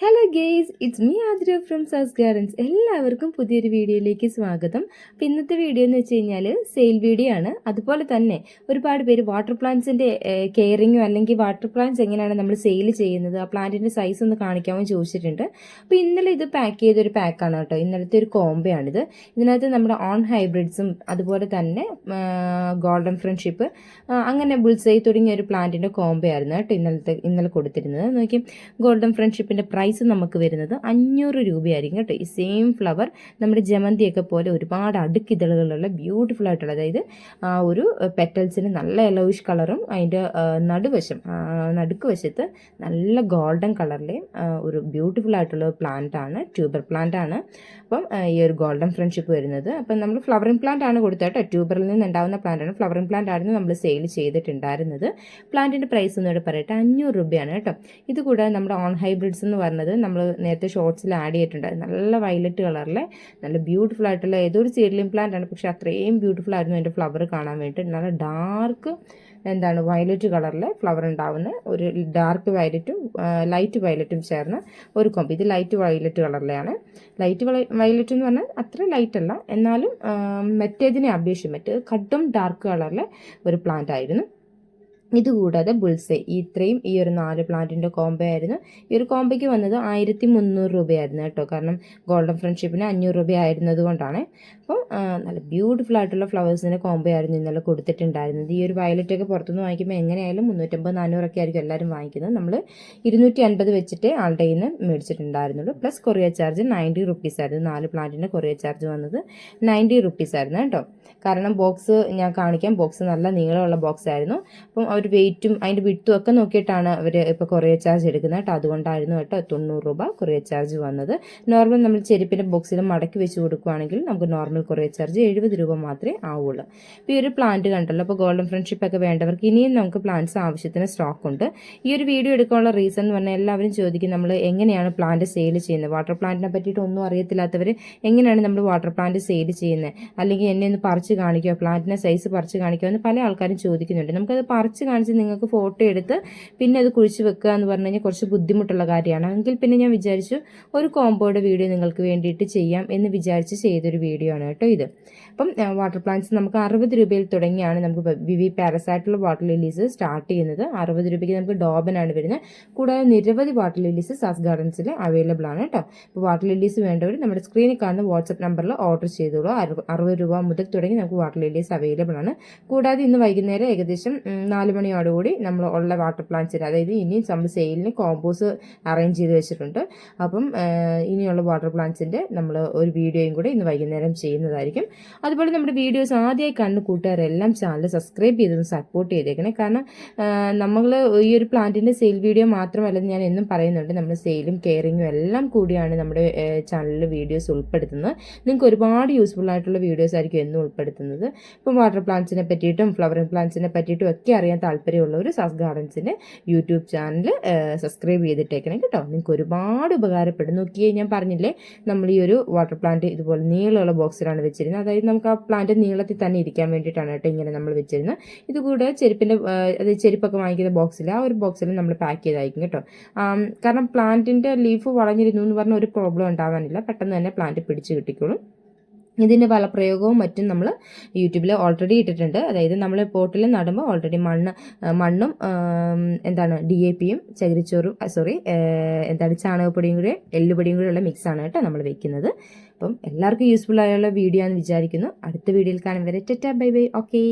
Hello guys it's me Athira from സസ് gardens എല്ലാവർക്കും പുതിയൊരു വീഡിയോയിലേക്ക് സ്വാഗതം. അപ്പോൾ ഇന്നത്തെ വീഡിയോ എന്ന് വെച്ച് കഴിഞ്ഞാൽ സെയിൽ വീഡിയോ ആണ്. അതുപോലെ തന്നെ ഒരുപാട് പേര് വാട്ടർ പ്ലാന്റ്സിന്റെ കെയറിങ്ങോ അല്ലെങ്കിൽ വാട്ടർ പ്ലാന്റ്സ് എങ്ങനെയാണ് നമ്മൾ സെയിൽ ചെയ്യുന്നത് ആ പ്ലാന്റിന്റെ സൈസ് ഒന്ന് കാണിക്കാമോ ചോദിച്ചിട്ടുണ്ട്. അപ്പോൾ ഇന്നലെ ഇത് പാക്ക് ചെയ്തൊരു പാക്കാണ് കേട്ടോ. ഇന്നലത്തെ ഒരു കോംബയാണിത് ഇതിനകത്ത് നമ്മുടെ ഓൺ ഹൈബ്രിഡ്സും അതുപോലെ തന്നെ ഗോൾഡൻ ഫ്രണ്ട്ഷിപ്പ് അങ്ങനെ ബുൾസൈ തുടങ്ങിയ ഒരു പ്ലാന്റിന്റെ കോംബയായിരുന്നു കേട്ടോ ഇന്നലത്തെ ഇന്നലെ കൊടുത്തിരുന്നത്. നോക്കി ഗോൾഡൻ ഫ്രണ്ട്ഷിപ്പിന്റെ പ്രൈസ് നമുക്ക് വരുന്നത് അഞ്ഞൂറ് രൂപയായിരിക്കും കേട്ടോ. ഈ സെയിം ഫ്ലവർ നമ്മുടെ ജമന്തിയൊക്കെ പോലെ ഒരുപാട് അടുക്കിതളുകളുള്ള ബ്യൂട്ടിഫുൾ ആയിട്ടുള്ള അതായത് ആ ഒരു പെറ്റൽസിന് നല്ല യെലോയിഷ് കളറും അതിന്റെ നടുവശം നടുക്ക് വശത്ത് നല്ല ഗോൾഡൻ കളറിലെ ഒരു ബ്യൂട്ടിഫുൾ ആയിട്ടുള്ള പ്ലാന്റ് ആണ് ട്യൂബർ പ്ലാന്റ് ആണ്. അപ്പം ഈ ഒരു ഗോൾഡൻ ഫ്രണ്ട്ഷിപ്പ് വരുന്നത്. അപ്പം നമ്മൾ ഫ്ലവറിംഗ് പ്ലാന്റ് ആണ് കൊടുത്തത് കേട്ടോ. ട്യൂബറിൽ നിന്ന് ഉണ്ടാകുന്ന പ്ലാന്റ് ആണ്. ഫ്ലവറിംഗ് പ്ലാന്റ് ആയിരുന്നു നമ്മൾ സെയിൽ ചെയ്തിട്ടുണ്ടായിരുന്നത്. പ്ലാന്റിന്റെ പ്രൈസ് ഒന്നുകൂടെ പറയട്ടെ അഞ്ഞൂറ് രൂപയാണ് കേട്ടോ. ഇത് കൂടാതെ നമ്മുടെ ഓൺ ഹൈബ്രിഡ്സ് എന്ന് പറഞ്ഞത് നമ്മൾ നേരത്തെ ഷോർട്സിൽ ആഡ് ചെയ്തിട്ടുണ്ടായിരുന്നു നല്ല വയലറ്റ് കളറിലെ നല്ല ബ്യൂട്ടിഫുൾ ആയിട്ടുള്ള ഏതൊരു സീഡ്ലിംഗ് പ്ലാന്റ് ആണ്. പക്ഷേ അത്രയും ബ്യൂട്ടിഫുൾ ആയിരുന്നു അതിന്റെ ഫ്ലവർ കാണാൻ വേണ്ടിയിട്ട്. നല്ല ഡാർക്ക് എന്താണ് വയലറ്റ് കളറിലെ ഫ്ലവർ ഉണ്ടാവുന്ന ഒരു ഡാർക്ക് വയലറ്റും ലൈറ്റ് വയലറ്റും ചേർന്ന ഒരു കൊമ്പ് ഇത് ലൈറ്റ് വയലറ്റ് കളറിലെയാണ് ലൈറ്റ് വയലറ്റ് എന്ന് പറഞ്ഞാൽ അത്ര ലൈറ്റ് അല്ല. എന്നാലും മറ്റേതിനെ അപേക്ഷിച്ച് മറ്റേത് കട്ടും ഡാർക്ക് കളറിലെ ഒരു പ്ലാന്റ് ആയിരുന്നു. ഇതുകൂടാതെ ബുൾസെ ഇത്രയും ഈ ഒരു നാല് പ്ലാന്റിന്റെ കോംബോ ആയിരുന്നു. ഈ ഒരു കോംബോയ്ക്ക് വന്നത് ആയിരത്തി മുന്നൂറ് രൂപയായിരുന്നു കേട്ടോ. കാരണം ഗോൾഡൻ ഫ്രണ്ട്ഷിപ്പിന് അഞ്ഞൂറ് രൂപ ആയിരുന്നത് കൊണ്ടാണ്. അപ്പോൾ നല്ല ബ്യൂട്ടിഫുൾ ആയിട്ടുള്ള ഫ്ലവേഴ്സിന്റെ കോംബോ ആയിരുന്നു ഇന്നലെ കൊടുത്തിട്ടുണ്ടായിരുന്നത്. ഈ ഒരു വയലറ്റ് ഒക്കെ പുറത്തുനിന്ന് വാങ്ങിക്കുമ്പോൾ എങ്ങനെയായാലും മുന്നൂറ്റമ്പത് നാനൂറൊക്കെ ആയിരിക്കും എല്ലാവരും വാങ്ങിക്കുന്നത്. നമ്മൾ ഇരുന്നൂറ്റി അൻപത് വെച്ചിട്ട് ആളുടെ നിന്ന് മേടിച്ചിട്ടുണ്ടായിരുന്നുള്ളൂ. Plus courier charge ninety rupees ആയിരുന്നു. നാല് പ്ലാന്റിന്റെ കൊറിയ ചാർജ് വന്നത് നയന്റി റുപ്പീസ് ആയിരുന്നു കേട്ടോ. കാരണം ബോക്സ് ഞാൻ കാണിക്കാം. ബോക്സ് നല്ല നീളമുള്ള ബോക്സ് ആയിരുന്നു. അപ്പം അവർ വെയിറ്റും അതിന്റെ വിട്ടും ഒക്കെ നോക്കിയിട്ടാണ് അവർ ഇപ്പോൾ കൊറിയർ ചാർജ് എടുക്കുന്നത് കേട്ടോ. അതുകൊണ്ടായിരുന്നു കേട്ടോ തൊണ്ണൂറ് രൂപ കൊറിയർ ചാർജ് വന്നത്. നോർമൽ നമ്മൾ ചെരുപ്പിന്റെ ബോക്സിൽ മടക്കി വെച്ച് കൊടുക്കുകയാണെങ്കിൽ നമുക്ക് നോർമൽ കൊറിയർ ചാർജ് എഴുപത് രൂപ മാത്രമേ ആവുള്ളൂ. ഇപ്പോൾ ഈ ഒരു പ്ലാന്റ് കണ്ടല്ലോ. അപ്പോൾ ഗോൾഡൻ ഫ്രണ്ട്ഷിപ്പ് ഒക്കെ വേണ്ടവർക്ക് ഇനിയും നമുക്ക് പ്ലാന്റ്സ് ആവശ്യത്തിന് സ്റ്റോക്ക് ഉണ്ട്. ഈ ഒരു വീഡിയോ എടുക്കാനുള്ള റീസൺ എന്ന് പറഞ്ഞാൽ എല്ലാവരും ചോദിക്കും നമ്മൾ എങ്ങനെയാണ് പ്ലാന്റ് സെയിൽ ചെയ്യുന്നത്? വാട്ടർ പ്ലാന്റിനെ പറ്റിയിട്ട് ഒന്നും അറിയത്തില്ലാത്തവർ എങ്ങനെയാണ് നമ്മൾ വാട്ടർ പ്ലാന്റ് സെയിൽ ചെയ്യുന്നത്? അല്ലെങ്കിൽ എന്നെ ഒന്ന് പറിച്ച് കാണിക്കുക പ്ലാന്റിനെ സൈസ് പറിച്ച് കാണിക്കുക എന്ന് പല ആൾക്കാരും ചോദിക്കുന്നുണ്ട്. നമുക്കത് പറിച്ച് കാണിച്ച് നിങ്ങൾക്ക് ഫോട്ടോ എടുത്ത് പിന്നെ അത് കുഴിച്ച് വെക്കുക എന്ന് പറഞ്ഞു കഴിഞ്ഞാൽ കുറച്ച് ബുദ്ധിമുട്ടുള്ള കാര്യമാണ്. എങ്കിൽ പിന്നെ ഞാൻ വിചാരിച്ചു ഒരു കോമ്പോയുടെ വീഡിയോ നിങ്ങൾക്ക് വേണ്ടിയിട്ട് ചെയ്യാം എന്ന് വിചാരിച്ച് ചെയ്തൊരു വീഡിയോ ആണ് കേട്ടോ ഇത്. അപ്പം വാട്ടർ പ്ലാന്റ്സ് നമുക്ക് അറുപത് രൂപയിൽ തുടങ്ങിയാണ് നമുക്ക് വിവി പാരസൈറ്റുള്ള വാട്ടർ ലില്ലീസ് സ്റ്റാർട്ട് ചെയ്യുന്നത്. അറുപത് രൂപയ്ക്ക് നമുക്ക് ഡോബനാണ് വരുന്നത്. കൂടാതെ നിരവധി വാട്ടർ ലില്ലീസ് സാസ് ഗാർഡൻസിൽ അവൈലബിൾ ആണ് കേട്ടോ. അപ്പോൾ വാട്ടർ ലില്ലീസ് വേണ്ടവർ നമ്മുടെ സ്ക്രീനിൽ കാണുന്ന വാട്സപ്പ് നമ്പറിൽ ഓർഡർ ചെയ്തോളൂ. അറുപ- അറുപത് രൂപ മുതൽ തുടങ്ങി നമുക്ക് വാട്ടർ ലില്ലീസ് അവൈലബിൾ ആണ്. കൂടാതെ ഇന്ന് വൈകുന്നേരം ഏകദേശം നാല് മണിയോടുകൂടി നമ്മൾ ഉള്ള വാട്ടർ പ്ലാന്റ്സിന് അതായത് ഇനിയും നമ്മൾ സെയിലിന് കോമ്പോസ് അറേഞ്ച് ചെയ്ത് വെച്ചിട്ടുണ്ട്. അപ്പം ഇനിയുള്ള വാട്ടർ പ്ലാന്റ്സിന്റെ നമ്മൾ ഒരു വീഡിയോയും കൂടി ഇന്ന് വൈകുന്നേരം ചെയ്യുന്നതായിരിക്കും. അതുപോലെ നമ്മുടെ വീഡിയോസ് ആദ്യമായി കണ്ട് കൂട്ടുകാരെല്ലാം ചാനൽ സബ്സ്ക്രൈബ് ചെയ്തൊന്ന് സപ്പോർട്ട് ചെയ്തേക്കണേ. കാരണം നമ്മൾ ഈ ഒരു പ്ലാന്റിന്റെ സെയിൽ വീഡിയോ മാത്രമല്ല ഞാൻ എന്നും പറയുന്നുണ്ട്. നമ്മൾ സെയിലും കെയറിങ്ങും എല്ലാം കൂടിയാണ് നമ്മുടെ ചാനലിൽ വീഡിയോസ് ഉൾപ്പെടുത്തുന്നത്. നിങ്ങൾക്ക് ഒരുപാട് യൂസ്ഫുൾ ആയിട്ടുള്ള വീഡിയോസ് ആയിരിക്കും എന്നും ഉൾപ്പെടുത്തുന്നത്. ഇപ്പം വാട്ടർ പ്ലാന്റ്സിനെ പറ്റിയിട്ടും ഫ്ലവറിംഗ് പ്ലാന്റ്സിനെ പറ്റിയിട്ടും ഒക്കെ അറിയാൻ താല്പര്യമുള്ളവർ സസ് ഗാർഡൻസിന്റെ യൂട്യൂബ് ചാനൽ സബ്സ്ക്രൈബ് ചെയ്തിട്ടേക്കണം കേട്ടോ. നിങ്ങൾക്ക് ഒരുപാട് ഉപകാരപ്പെടും നോക്കിയേ ഞാൻ പറഞ്ഞില്ലേ നമ്മൾ ഈ ഒരു വാട്ടർ പ്ലാന്റ് ഇതുപോലെ നീളമുള്ള ബോക്സിലാണ് വെച്ചിരുന്നത്. അതായത് നമുക്ക് ആ പ്ലാന്റ് നീളത്തിൽ തന്നെ ഇരിക്കാൻ വേണ്ടിയിട്ടാണ് കേട്ടോ ഇങ്ങനെ നമ്മൾ വെച്ചിരുന്നത്. ഇതുകൂടെ ചെരുപ്പിന്റെ അത് ചെരുപ്പൊക്കെ വാങ്ങിക്കുന്ന ബോക്സിൽ ആ ഒരു ബോക്സിൽ നമ്മൾ പാക്ക് ചെയ്തായിരിക്കും കേട്ടോ. കാരണം പ്ലാന്റിന്റെ ലീഫ് വളഞ്ഞിരുന്നു എന്ന് പറഞ്ഞ ഒരു പ്രോബ്ലം ഉണ്ടാവാനില്ല. പെട്ടെന്ന് തന്നെ പ്ലാന്റ് പിടിച്ച് കിട്ടിക്കോളും. ഇതിന്റെ ഫലപ്രയോഗവും മറ്റും നമ്മൾ യൂട്യൂബിൽ ഓൾറെഡി ഇട്ടിട്ടുണ്ട്. അതായത് നമ്മൾ പോട്ടിൽ നടുമ്പോൾ ഓൾറെഡി മണ്ണ് മണ്ണും എന്താണ് ഡി എ പിയും ചകിരിച്ചോറും സോറി എന്താണ് ചാണകപ്പൊടിയും കൂടെ എല്ലുപൊടിയും കൂടെ ഉള്ള മിക്സാണ് കേട്ടോ നമ്മൾ വെക്കുന്നത്. അപ്പം എല്ലാവർക്കും യൂസ്ഫുൾ ആയുള്ള വീഡിയോ എന്ന് വിചാരിക്കുന്നു. അടുത്ത വീഡിയോയിൽ കാണും വരെ. Tata bye bye. ഓക്കേ.